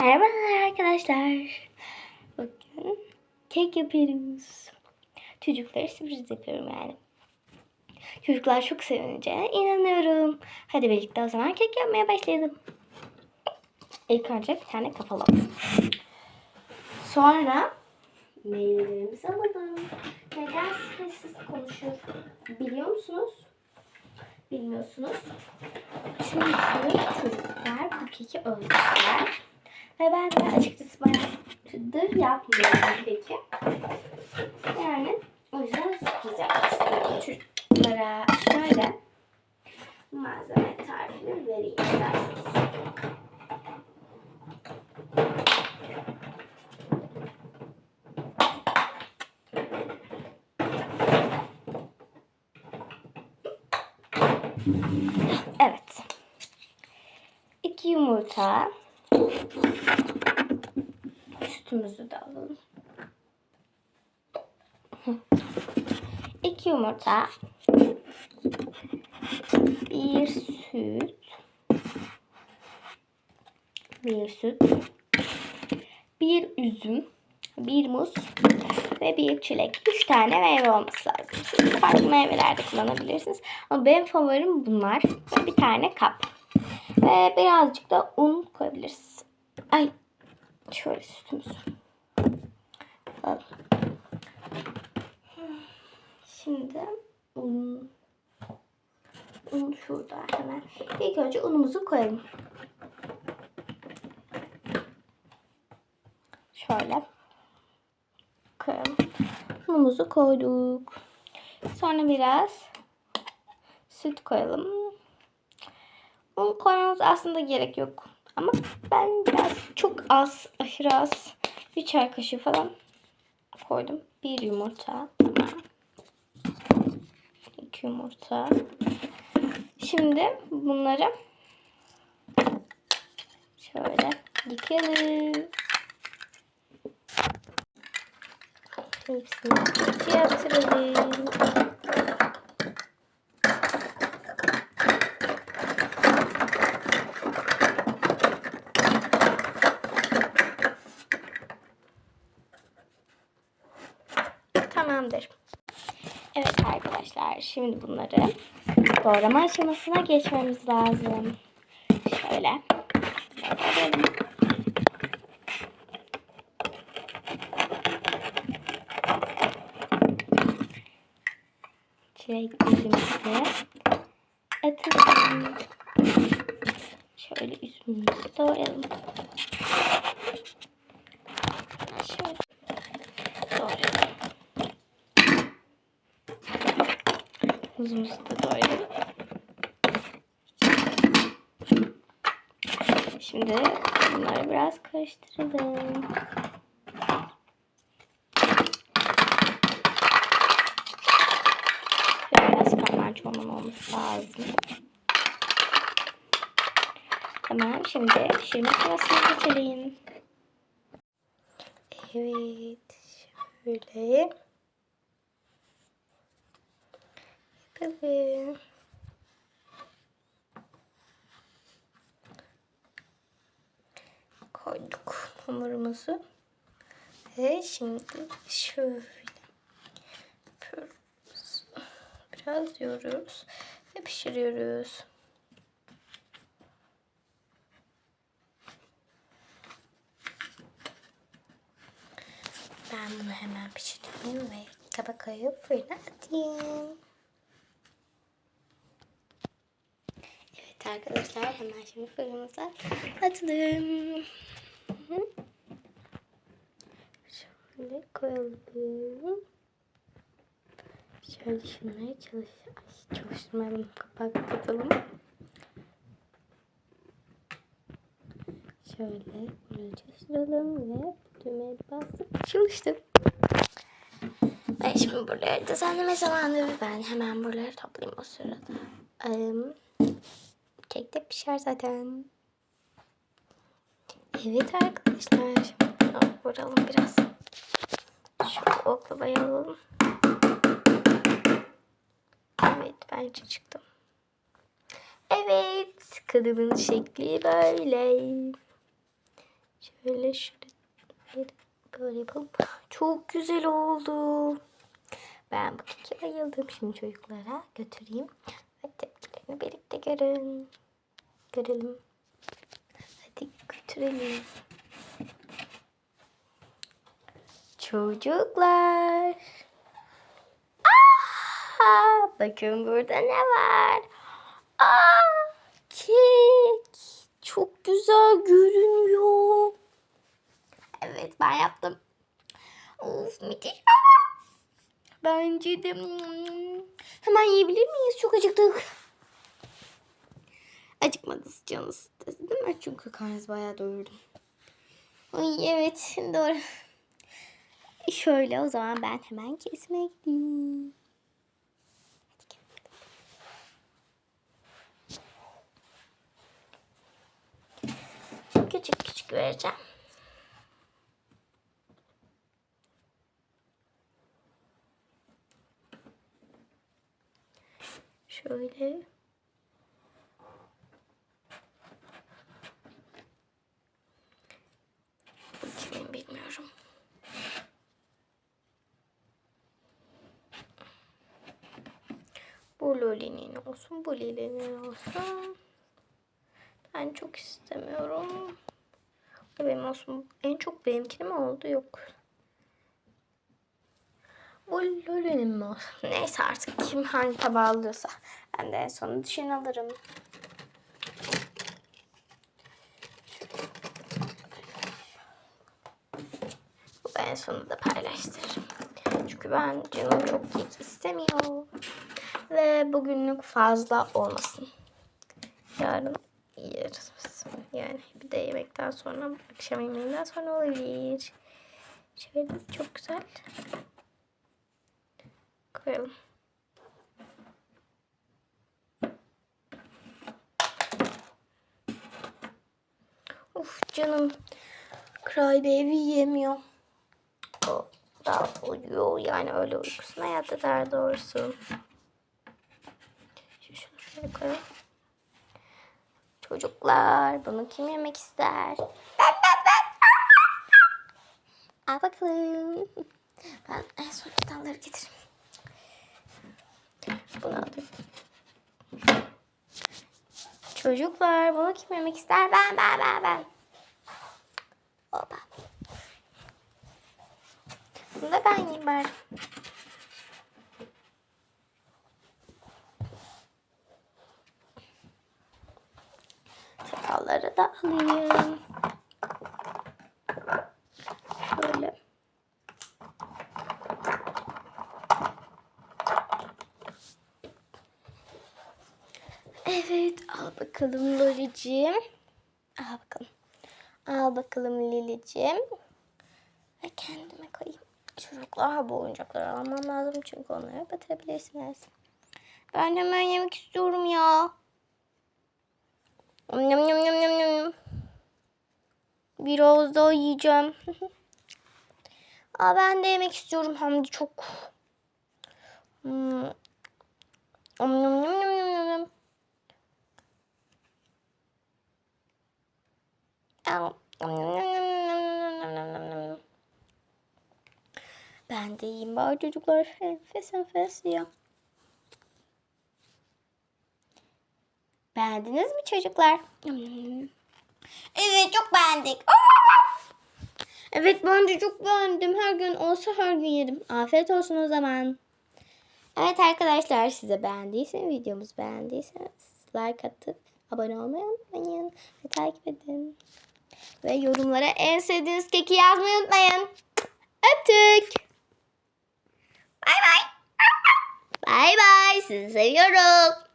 Merhaba arkadaşlar. Bugün kek yapıyoruz. Çocuklara sürpriz yapıyorum yani. Çocuklar çok sevineceğine inanıyorum. Hadi birlikte o zaman kek yapmaya başlayalım. İlk önce bir tane kapalım. Sonra meyvelerimizi alalım. Neden sessiz konuşuyor biliyor musunuz? Bilmiyorsunuz. Çünkü çocuklar bu keki öldürdüler. Ve ben de açıkçası bayağıdır yapmıyorum bu keki. Yani o yüzden sürpriz yapmak istedim. Şöyle malzeme tarifini vereyim isterseniz. Evet. İki yumurta. Sütümüzü de alalım. İki yumurta. Bir süt. Bir süt. Bir üzüm. Bir muz. Ve bir çilek. Üç tane meyve olması lazım. Farklı meyveler de kullanabilirsiniz. Ama benim favorim bunlar. Bir tane kap. Ve birazcık da un koyabiliriz. Ay. Şöyle sütümüzü. Alalım. Şimdi un. Un şurada hemen. İlk önce unumuzu koyalım. Şöyle. Koyalım. Unumuzu koyduk. Sonra biraz süt koyalım. Un koymamız aslında gerek yok. Ama ben biraz çok az, aşırı az bir çay kaşığı falan koydum. Bir yumurta. İki yumurta. Şimdi bunları şöyle yıkayalım. Hepsini yatıralım. Tamamdır. Evet arkadaşlar şimdi bunları doğrama aşamasına geçmemiz lazım. Şöyle. Üzümümüzü atalım. Şöyle üzümümüzü doğrayalım. Şöyle doğrayalım. Muzumuzu da doğrayalım. Şimdi bunları biraz karıştıralım. Biraz çorman olması lazım. Tamam şimdi pişirme sırasına geçelim. Evet şöyle yapalım. Koyduk hamurumuzu. Ve şimdi şöyle yapıyoruz. Biraz yoruyoruz ve pişiriyoruz. Ben bunu hemen pişireyim ve tabak koyup fırına atayım. Evet arkadaşlar hemen şimdi fırınımıza atalım. Şöyle koyalım. Şöyle şunları çalış Ay, çalıştırmayalım. Kapak kapatalım. Şöyle bunu çalıştıralım ve düğmeye bastık. Çalıştı. Ben şimdi buraları düzenleme zamanı ben hemen buraları toplayayım o sırada. Um, kek de pişer zaten. Evet arkadaşlar. Vuralım biraz. Şu oklavayı alalım. Evet bence çıktım. Evet kadının şekli böyle. Şöyle şöyle böyle yapalım. Çok güzel oldu. Ben bu keki bayıldım. Şimdi çocuklara götüreyim. Ve tepkilerini birlikte görün. Görelim. Hadi götürelim. Çocuklar. Aa, bakın burada ne var? Aa, kek. Çok güzel görünüyor. Evet ben yaptım. Of müthiş. Bence de mm, hemen yiyebilir miyiz? Çok acıktık. Acıkmadınız canınız değil mi? Çünkü karnınız bayağı doyurdum. Ay evet doğru. Şöyle o zaman ben hemen kesmeye gideyim. Küçük küçük vereceğim. Şöyle. Bu Loli'nin olsun, bu Lili'nin olsun. Ben çok istemiyorum. Bu Benim olsun. En çok benimkini mi oldu? Yok. Bu Loli'nin mi olsun? Neyse artık kim hangi tabağı alıyorsa. Ben de en son düşen alırım. Bu en sonunda paylaştırırım. Çünkü ben canım çok kek istemiyor. Ve bugünlük fazla olmasın. Yarın yeriz biz. Yani bir de yemekten sonra, akşam yemeğinden sonra olabilir. Şöyle çok güzel. Koyalım. Uf canım. Crybaby yemiyor. O da uyuyor. Yani öyle uykusuna yattı der doğrusu. Koyalım. Çocuklar bunu kim yemek ister? Ben ben ben. Al bakalım. Ben en son çatalları getireyim. Bunu alayım. Çocuklar bunu kim yemek ister? Ben ben ben ben. Opa. Bunu da ben yiyeyim bari. Çatalları da alayım. Şöyle. Evet al bakalım Loli'ciğim. Al bakalım. Al bakalım Lili'ciğim. Ve kendime koyayım. Çocuklar bu oyuncakları almam lazım çünkü onları batırabilirsiniz. Ben hemen yemek istiyorum ya. Om nom nom nom nom nom. Biraz daha yiyeceğim. Aa ben de yemek istiyorum Hamdi çok. Hmm. Om nom nom nom nom nom. Ben de yiyeyim bari çocuklar. Enfes enfes ya. Beğendiniz mi çocuklar? Evet çok beğendik. Evet ben de çok beğendim. Her gün olsa her gün yerim. Afiyet olsun o zaman. Evet arkadaşlar size beğendiyseniz videomuzu beğendiyseniz like atıp abone olmayı unutmayın. Ve takip edin. Ve yorumlara en sevdiğiniz keki yazmayı unutmayın. Öptük. Bay bay. Bay bay. Sizi seviyorum.